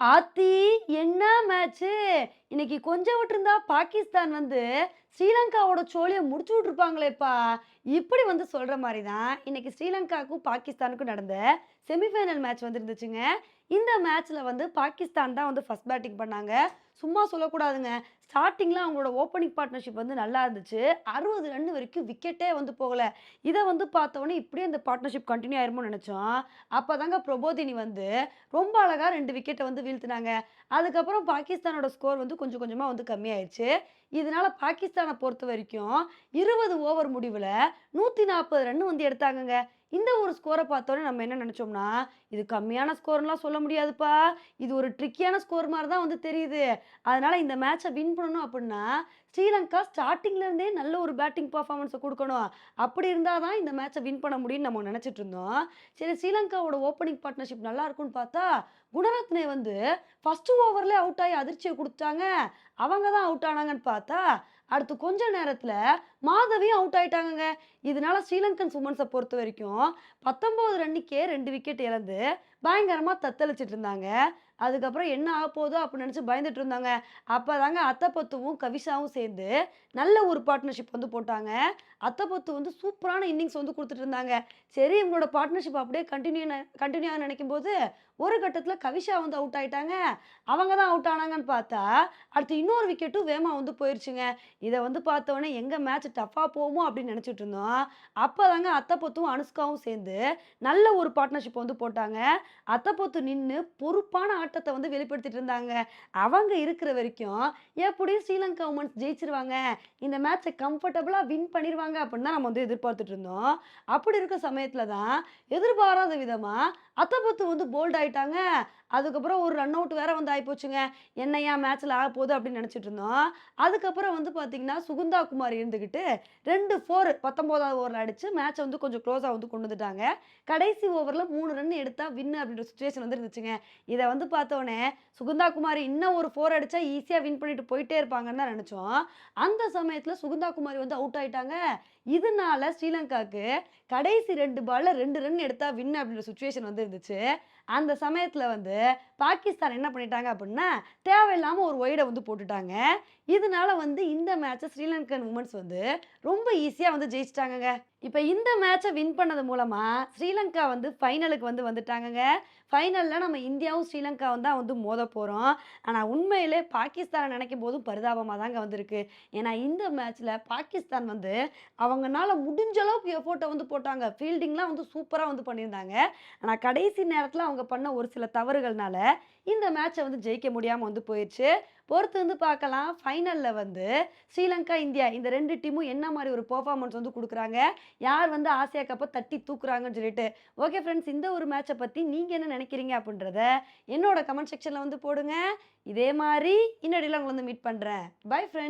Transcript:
ஆத்தி என்ன மேட்ச்சு இன்னைக்கு கொஞ்சம் விட்டுருந்தா பாகிஸ்தான் வந்து ஸ்ரீலங்காவோட சோழியை முடிச்சு விட்டுருப்பாங்களேப்பா. இப்படி வந்து சொல்கிற மாதிரி தான் இன்னைக்கு ஸ்ரீலங்காவுக்கும் பாகிஸ்தானுக்கும் நடந்த செமிஃபைனல் மேட்ச் வந்துருந்துச்சுங்க. இந்த மேட்ச்சில் வந்து பாகிஸ்தான் தான் வந்து ஃபஸ்ட் பேட்டிங் பண்ணாங்க. சும்மா சொல்லக்கூடாதுங்க. ஸ்டார்டிங்கில் அவங்களோட ஓப்பனிங் பார்ட்னர்ஷிப் வந்து நல்லா இருந்துச்சு. அறுபது ரன் வரைக்கும் விக்கெட்டே வந்து போகலை. இதை வந்து பார்த்தோன்னே இப்படியே அந்த பார்ட்னர்ஷிப் கண்டினியூ ஆயிருமோ நினச்சோம். அப்போ தாங்க பிரபோதினி வந்து ரொம்ப அழகாக ரெண்டு விக்கெட்டை வந்து வீழ்த்தினாங்க. அதுக்கப்புறம் பாகிஸ்தானோட ஸ்கோர் வந்து கொஞ்சம் கொஞ்சமாக வந்து கம்மியாயிடுச்சு இதனால பாகிஸ்தானை பொறுத்த வரைக்கும் இருபது ஓவர் முடிவில் நூற்றி நாற்பது ரன் வந்து எடுத்தாங்கங்க. இந்த ஒரு ஸ்கோரை பார்த்தோன்னே நம்ம என்ன நினச்சோம்னா இது கம்மியான ஸ்கோர்லாம் சொல்ல முடியாதுப்பா. இது ஒரு ட்ரிக்கியான ஸ்கோர் மாதிரி தான் வந்து தெரியுது. அதனால் இந்த மேட்சை வின் பண்ணணும் அப்படின்னா ஸ்ரீலங்கா ஸ்டார்டிங்லேருந்தே நல்ல ஒரு பேட்டிங் பர்ஃபார்மன்ஸை கொடுக்கணும். அப்படி இருந்தால் தான் இந்த மேட்சை வின் பண்ண முடியும்னு நம்ம நினச்சிட்டு இருந்தோம். சரி ஸ்ரீலங்காவோட ஓப்பனிங் பார்ட்னர்ஷிப் நல்லா இருக்கும்னு பார்த்தா குணரத்னே வந்து ஃபஸ்ட்டு ஓவர்லேயே அவுட் ஆகி அதிர்ச்சியை கொடுத்தாங்க அவங்க தான் அவுட் ஆனாங்கன்னு பார்த்தா அடுத்து கொஞ்ச நேரத்தில் மாதவியும் அவுட் ஆயிட்டாங்கங்க. இதனால ஸ்ரீலங்கன் சுமன்ஸை பொறுத்த வரைக்கும் பத்தொம்போது ரன்னுக்கே ரெண்டு விக்கெட் இழந்து பயங்கரமாக தத்தளிச்சிட்டு இருந்தாங்க. அதுக்கப்புறம் என்ன ஆக போதோ அப்படின்னு நினச்சி பயந்துட்டு இருந்தாங்க. அப்போ தாங்க அத்தப்பத்துவும் கவிஷாவும் சேர்ந்து நல்ல ஒரு பார்ட்னர்ஷிப் வந்து போட்டாங்க. அத்தப்பத்து வந்து சூப்பரான இன்னிங்ஸ் வந்து கொடுத்துட்டு இருந்தாங்க. சரி இவங்களோட பார்ட்னர்ஷிப் அப்படியே கண்டினியூ கண்டினியூ ஆக நினைக்கும் போது ஒரு கட்டத்தில் கவிஷா வந்து அவுட் ஆயிட்டாங்க. அவங்க தான் அவுட் ஆனாங்கன்னு பார்த்தா அடுத்து இன்னொரு விக்கெட்டும் வேமா வந்து போயிருச்சுங்க. இதை வந்து பார்த்தோன்னே எங்கள் மேட்ச் டஃப்பாக போவோமோ அப்படின்னு நினச்சிட்டு இருந்தோம். அப்போ தாங்க அத்தப்பத்தும் அனுஷ்காவும் சேர்ந்து நல்ல ஒரு பார்ட்னர்ஷிப் வந்து போட்டாங்க. அத்தப்பத்து நின்று பொறுப்பான போராட்டத்தை வந்து வெளிப்படுத்திட்டு இருந்தாங்க. அவங்க இருக்கிற வரைக்கும் எப்படியும் ஸ்ரீலங்கா உமன்ஸ் ஜெயிச்சிருவாங்க. இந்த மேட்சை கம்ஃபர்டபுளாக வின் பண்ணிடுவாங்க அப்படின்னு தான் நம்ம வந்து எதிர்பார்த்துட்டு இருந்தோம். அப்படி இருக்க சமயத்தில் தான் எதிர்பாராத விதமாக அத்தபத்து வந்து போல்ட் ஆயிட்டாங்க. அதுக்கப்புறம் ஒரு ரன் அவுட் வேற வந்து ஆகிப்போச்சுங்க என்னையா மேட்ச்சில் ஆக போகுது அப்படின்னு நினச்சிட்டு இருந்தோம். அதுக்கப்புறம் வந்து பார்த்தீங்கன்னா சுகுந்தா குமார் இருந்துக்கிட்டு ரெண்டு ஃபோர் பத்தொம்போதாவது ஓவரில் அடித்து மேட்ச்சை வந்து கொஞ்சம் க்ளோஸாக வந்து கொண்டு வந்துட்டாங்க. கடைசி ஓவரில் மூணு ரன் எடுத்தால் வின் அப்படின்ற சுச்சுவேஷன் வந்து இருந்துச்சுங்க. இதை வந்து பார்த்தோன்னே சுகுந்தா குமாரி இன்னும் ஒரு ஃபோர் அடித்தா ஈஸியாக வின் பண்ணிட்டு போயிட்டே இருப்பாங்கன்னு தான் நினச்சோம். அந்த சமயத்தில் சுகுந்தா குமாரி வந்து அவுட் ஆயிட்டாங்க. இதனால ஸ்ரீலங்காவுக்கு கடைசி ரெண்டு பால்ல ரெண்டு ரன் எடுத்தா வின் அப்படின்ற சுச்சுவேஷன் வந்து இருந்துச்சு. அந்த சமயத்தில் வந்து பாகிஸ்தான் என்ன பண்ணிட்டாங்க அப்படின்னா தேவையில்லாமல் ஒரு ஒய்டை வந்து போட்டுட்டாங்க. இதனால வந்து இந்த மேட்சை ஸ்ரீலங்கன் உமன்ஸ் வந்து ரொம்ப ஈஸியாக வந்து ஜெயிச்சிட்டாங்க இப்போ இந்த மேட்சை வின் பண்ணது மூலமாக ஸ்ரீலங்கா வந்து ஃபைனலுக்கு வந்து வந்துட்டாங்கங்க. ஃபைனலில் நம்ம இந்தியாவும் ஸ்ரீலங்காவும் தான் வந்து மோத போகிறோம் ஆனால் உண்மையிலே பாகிஸ்தானை நினைக்கும் போதும் பரிதாபமாக தாங்க வந்திருக்கு. ஏன்னா இந்த மேட்ச்சில் பாகிஸ்தான் வந்து அவங்கனால முடிஞ்ச அளவுக்கு எஃபோர்ட்டை வந்து போட்டாங்க. ஃபீல்டிங்லாம் வந்து சூப்பராக வந்து பண்ணியிருந்தாங்க. ஆனால் கடைசி நேரத்தில் அவங்க பண்ண ஒரு சில தவறுகள்னால இந்த மேட்சை வந்து ஜெயிக்க முடியாமல் வந்து போயிடுச்சு பொறுத்து வந்து பார்க்கலாம். ஃபைனலில் வந்து ஸ்ரீலங்கா இந்தியா இந்த ரெண்டு டீமும் என்ன மாதிரி ஒரு பெர்ஃபார்மன்ஸ் வந்து கொடுக்குறாங்க? யார் வந்து ஆசியா கப்பை தட்டி தூக்குறாங்கன்னு சொல்லிட்டு ஓகே ஃப்ரெண்ட்ஸ் இந்த ஒரு மேட்சை பற்றி நீங்கள் என்ன நினைக்கிறீங்க? அப்படின்றத என்னோட கமெண்ட் செக்ஷனில் வந்து போடுங்க. இதே மாதிரி இன்னடியில் உங்களை வந்து மீட் பண்ணுறேன் பை ஃப்ரெண்ட்ஸ்